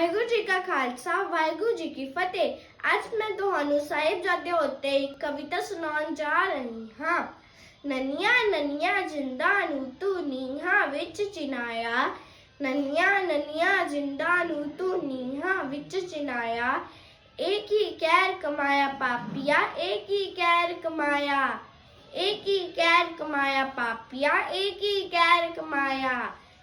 ਵਾਹਿਗੁਰੂ ਜੀ ਕਾ ਖਾਲਸਾ, ਵਾਹਿਗੁਰੂ ਜੀ ਕੀ ਫਤਿਹ। ਅੱਜ ਮੈਂ ਤੁਹਾਨੂੰ ਸਾਹਿਬਜ਼ਾਦੇ ਉੱਤੇ ਇੱਕ ਕਵਿਤਾ ਸੁਣਾਉਣ ਜਾ ਰਹੀ ਹਾਂ। ਨੰਨੀਆਂ ਨੰਨੀਆਂ ਜਿੰਦਾਂ ਨੂੰ ਤੂੰ ਨੀਹਾਂ ਵਿੱਚ ਚਿਨਾਇਆ ਨੰਨੀਆਂ ਨੰਨੀਆਂ ਜਿੰਦਾਂ ਨੂੰ ਤੂੰ ਨੀਹਾਂ ਵਿੱਚ ਚਿਨਾਇਆ ਇਹ ਕੀ ਕਹਿਰ ਕਮਾਇਆ ਪਾਪੀਆ, ਇਹ ਕੀ ਕਹਿਰ ਕਮਾਇਆ? ਇਹ ਕੀ ਕਹਿਰ ਕਮਾਇਆ ਪਾਪੀਆ, ਇਹ ਕੀ ਕਹਿਰ ਕਮਾਇਆ?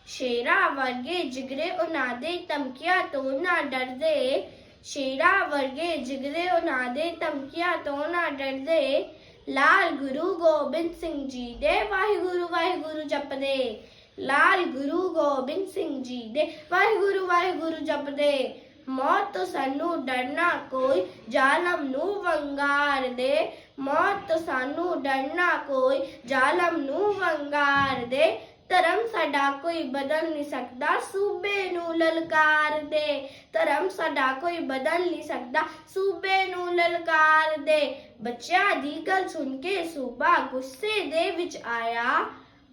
ਸ਼ੇਰਾਂ ਵਰਗੇ ਜਿਗਰੇ ਉਹਨਾਂ ਦੇ ਧਮਕੀਆਂ ਤੋਂ ਨਾ ਡਰਦੇ। ਸ਼ੇਰਾਂ ਵਰਗੇ ਜਿਗਰੇ ਉਹਨਾਂ ਦੇ ਧਮਕੀਆਂ ਤੋਂ ਨਾ ਡਰਦੇ। ਲਾਲ ਗੁਰੂ ਗੋਬਿੰਦ ਸਿੰਘ ਜੀ ਦੇ ਵਾਹਿਗੁਰੂ ਵਾਹਿਗੁਰੂ ਜਪਦੇ। ਲਾਲ ਗੁਰੂ ਗੋਬਿੰਦ ਸਿੰਘ ਜੀ ਦੇ ਵਾਹਿਗੁਰੂ ਵਾਹਿਗੁਰੂ ਜਪਦੇ। ਮੌਤ ਤੋਂ ਸਾਨੂੰ ਡਰਨਾ ਕੋਈ ਜ਼ਾਲਮ ਨੂੰ ਵੰਗਾਰ ਦੇ ਮੌਤ ਤੋਂ ਸਾਨੂੰ ਡਰਨਾ ਕੋਈ ਜ਼ਾਲਮ ਨੂੰ ਵੰਗਾਰ ਦੇ ਧਰਮ ਸਾਡਾ ਕੋਈ ਬਦਲ ਨਹੀਂ ਸਕਦਾ ਸੂਬੇ ਨੂੰ ਲਲਕਾਰ ਦੇ ਧਰਮ ਸਾਡਾ ਕੋਈ ਬਦਲ ਨਹੀਂ ਸਕਦਾ ਸੂਬੇ ਨੂੰ ਲਲਕਾਰ ਦੇ ਬੱਚਿਆਂ ਦੀ ਗੱਲ ਸੁਣ ਕੇ ਸੂਬਾ ਗੁੱਸੇ ਦੇ ਵਿੱਚ ਆਇਆ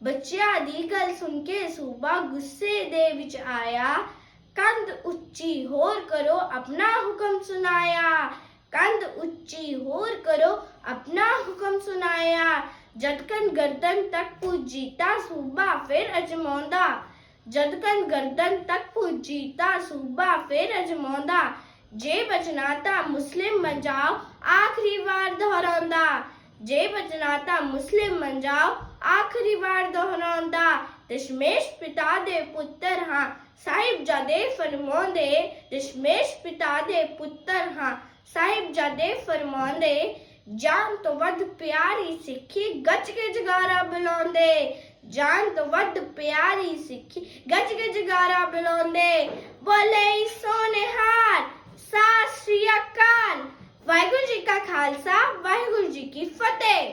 ਬੱਚਿਆਂ ਦੀ ਗੱਲ ਸੁਣ ਕੇ ਸੂਬਾ ਗੁੱਸੇ ਦੇ ਵਿੱਚ ਆਇਆ ਕੰਧ ਉੱਚੀ ਹੋਰ ਕਰੋ ਆਪਣਾ ਹੁਕਮ ਸੁਨਾਇਆ ਕੰਧ ਉੱਚੀ ਹੋਰ ਕਰੋ ਆਪਣਾ ਹੁਕਮ ਸੁਨਾਇਆ ਜਦਕਨ ਗਰਦਨ ਤੱਕ ਪੁੱਜੀ ਸੂਬਾ, ਫਿਰ ਅਜਮਾਉਂਦਾ। ਜਦਕਨ ਗਰਦਨ ਤੱਕ ਪੁੱਜੀ ਸੂਬਾ, ਫਿਰ ਅਜਮਾਉਂਦਾ। ਜੇ ਬਚਨਾ ਤਾਂ ਮੁਸਲਿਮ ਬਣ ਜਾਓ, ਆਖਰੀ ਵਾਰ ਦੁਹਰਾਉਂਦਾ। ਜੇ ਬਚਨਾ ਤਾਂ ਮੁਸਲਿਮ ਬਣ ਜਾਓ, ਆਖਰੀ ਵਾਰ ਦੁਹਰਾਉਂਦਾ। ਦਸ਼ਮੇਸ਼ ਪਿਤਾ ਦੇ ਪੁੱਤਰ ਹਾਂ, ਸਾਹਿਬਜ਼ਾਦੇ ਫਰਮਾਉਂਦੇ। ਦਸ਼ਮੇਸ਼ ਪਿਤਾ ਦੇ ਪੁੱਤਰ ਹਾਂ, ਸਾਹਿਬਜ਼ਾਦੇ ਫਰਮਾਉਂਦੇ। ਜਾਨ ਤੋਂ ਵੱਧ ਪਿਆਰੀ ਸਿੱਖੀ ਗੱਜ ਕੇ ਜਗਾਰਾ ਬੁਲਾਉਂਦੇ ਜਾਨ ਤੋਂ ਵੱਧ ਪਿਆਰੀ ਸਿੱਖੀ ਗੱਜ ਕੇ ਜਗਾਰਾ ਬੁਲਾਉਂਦੇ ਬੋਲੇ ਸੋਨੇ ਹਾਰ ਸਤਿ ਸ੍ਰੀ ਅਕਾਲ ਵਾਹਿਗੁਰੂ ਜੀ ਕਾ ਖਾਲਸਾ ਵਾਹਿਗੁਰੂ ਜੀ ਕੀ ਫਤਿਹ